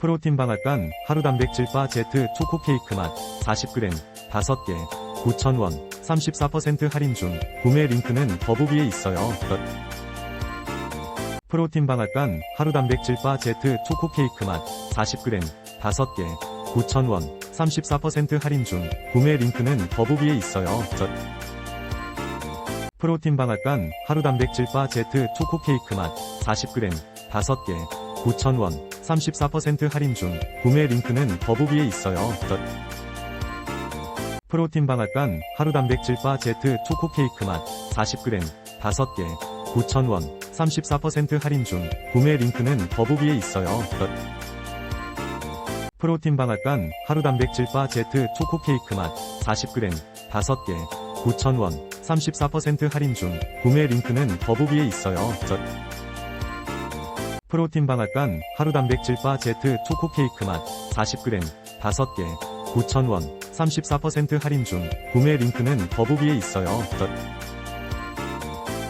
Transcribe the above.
프로틴 방앗간 하루 단백질 바 제트 초코 케이크 맛 40g 5개 9,000원 34% 할인 중 구매 링크는 더보기에 있어요. 덧. 프로틴 방앗간 하루 단백질 바 제트 초코 케이크 맛 40g 5개 9,000원 34% 할인 중 구매 링크는 더보기에 있어요. 덧. 프로틴 방앗간 하루 단백질 바 제트 초코 케이크 맛 40g 5개 9,000원 34% 할인 중 구매 링크는 더보기에 있어요. 덧. 프로틴 방앗간 하루 단백질 바 제트 초코 케이크 맛 40g 5개 9,000원 34% 할인 중 구매 링크는 더보기에 있어요. 덧. 프로틴 방앗간 하루 단백질 바 제트 초코 케이크 맛 40g 5개 9,000원 34% 할인 중 구매 링크는 더보기에 있어요. 덧. 프로틴 방앗간 하루 단백질 바 제트 초코 케이크 맛 40g 5개 9,000원 34% 할인 중 구매 링크는 더보기에 있어요. 덧.